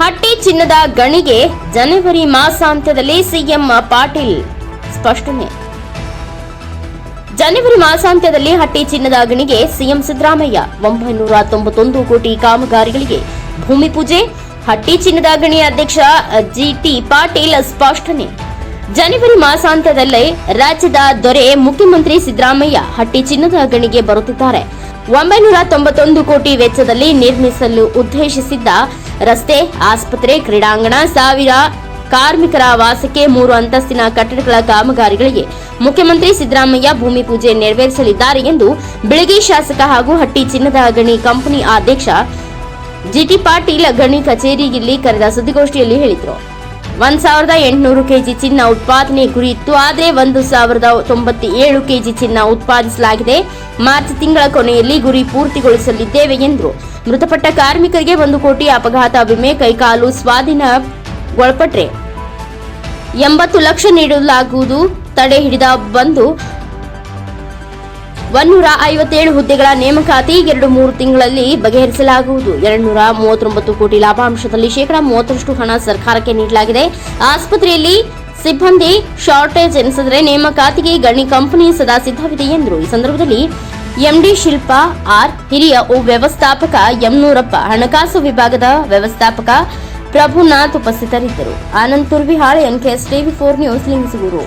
ಹಟ್ಟಿ ಚಿನ್ನದ ಗಣಿಗೆ ಜನವರಿ ಮಾಸಾಂತ್ಯದಲ್ಲಿ ಸಿಎಂ ಪಾಟೀಲ್ ಸ್ಪಷ್ಟನೆ. ಜನವರಿ ಮಾಸಾಂತ್ಯದಲ್ಲಿ ಹಟ್ಟಿ ಚಿನ್ನದ ಗಣಿಗೆ ಸಿಎಂ ಸಿದ್ದರಾಮಯ್ಯ ಒಂಬೈನೂರ ತೊಂಬತ್ತೊಂದು ಕೋಟಿ ಕಾಮಗಾರಿಗಳಿಗೆ ಭೂಮಿ ಪೂಜೆ, ಹಟ್ಟಿ ಚಿನ್ನದ ಗಣಿ ಅಧ್ಯಕ್ಷ ಜಿಟಿ ಪಾಟೀಲ್ ಸ್ಪಷ್ಟನೆ. ಜನವರಿ ಮಾಸಾಂತ್ಯದಲ್ಲೇ ರಾಜ್ಯದ ದೊರೆ ಮುಖ್ಯಮಂತ್ರಿ ಸಿದ್ದರಾಮಯ್ಯ ಹಟ್ಟಿ ಚಿನ್ನದ ಗಣಿಗೆ ಬರುತ್ತಿದ್ದಾರೆ. ಒಂಬೈನೂರ ತೊಂಬತ್ತೊಂದು ಕೋಟಿ ವೆಚ್ಚದಲ್ಲಿ ನಿರ್ಮಿಸಲು ಉದ್ದೇಶಿಸಿದ್ದ ರಸ್ತೆ, ಆಸ್ಪತ್ರೆ, ಕ್ರೀಡಾಂಗಣ, ಸಾವಿರ ಕಾರ್ಮಿಕರ ವಾಸಕ್ಕೆ ಮೂರು ಅಂತಸ್ತಿನ ಕಟ್ಟಡಗಳ ಕಾಮಗಾರಿಗಳಿಗೆ ಮುಖ್ಯಮಂತ್ರಿ ಸಿದ್ದರಾಮಯ್ಯ ಭೂಮಿ ಪೂಜೆ ನೆರವೇರಿಸಲಿದ್ದಾರೆ ಎಂದು ಬೆಳಗ್ಗೆ ಶಾಸಕ ಹಾಗೂ ಹಟ್ಟಿ ಚಿನ್ನದ ಗಣಿ ಕಂಪನಿ ಅಧ್ಯಕ್ಷ ಜಿಟಿ ಪಾಟೀಲ್ ಗಣಿ ಕಚೇರಿಯಲ್ಲಿ ಕರೆದ ಸುದ್ದಿಗೋಷ್ಠಿಯಲ್ಲಿ ಹೇಳಿದರು. ಒಂದ್ ಸಾವಿರದ ಎಂಟುನೂರು ಕೆಜಿ ಚಿನ್ನ ಉತ್ಪಾದನೆ ಗುರಿ ಇತ್ತು ಆದರೆ ಒಂದು ಸಾವಿರದ ತೊಂಬತ್ತೇಳು ಕೆಜಿ ಚಿನ್ನ ಉತ್ಪಾದಿಸಲಾಗಿದೆ. ಮಾರ್ಚ್ ತಿಂಗಳ ಕೊನೆಯಲ್ಲಿ ಗುರಿ ಪೂರ್ತಿಗೊಳಿಸಲಿದ್ದೇವೆ ಎಂದರು. ಮೃತಪಟ್ಟ ಕಾರ್ಮಿಕರಿಗೆ ಒಂದು ಕೋಟಿ ಅಪಘಾತ ವಿಮೆ, ಕೈಕಾಲು ಸ್ವಾಧೀನ ಒಳಪಟ್ರೆ ಎಂಬತ್ತು ಲಕ್ಷ ನೀಡಲಾಗುವುದು. ತಡೆ ಹಿಡಿದ ಬಂದು ಒನ್ನೂರ ಐವತ್ತೇಳು ಹುದ್ದೆಗಳ ನೇಮಕಾತಿ ಎರಡು ಮೂರು ತಿಂಗಳಲ್ಲಿ ಬಗೆಹರಿಸಲಾಗುವುದು. ಎರಡ್ನೂರ ಮೂವತ್ತೊಂಬತ್ತು ಕೋಟಿ ಲಾಭಾಂಶದಲ್ಲಿ ಶೇಕಡಾ ಮೂವತ್ತರಷ್ಟು ಹಣ ಸರ್ಕಾರಕ್ಕೆ ನೀಡಲಾಗಿದೆ. ಆಸ್ಪತ್ರೆಯಲ್ಲಿ ಸಿಬ್ಬಂದಿ ಶಾರ್ಟೇಜ್ ಎನಿಸಿದರೆ ನೇಮಕಾತಿಗೆ ಗಣಿ ಕಂಪನಿ ಸದಾ ಸಿದ್ಧವಿದೆ ಎಂದರು. ಈ ಸಂದರ್ಭದಲ್ಲಿ ಎಂಡಿ ಶಿಲ್ಪಾ, ಆರ್ ಹಿರಿಯ ಉಪವ್ಯವಸ್ಥಾಪಕ ಯಮನೂರಪ್ಪ ಹಣಕಾಸು ವಿಭಾಗದ ವ್ಯವಸ್ಥಾಪಕ ಪ್ರಭುನಾಥ್ ಉಪಸ್ಥಿತರಿದ್ದರು. Anand Turvihal NKS TV four news Lingsugur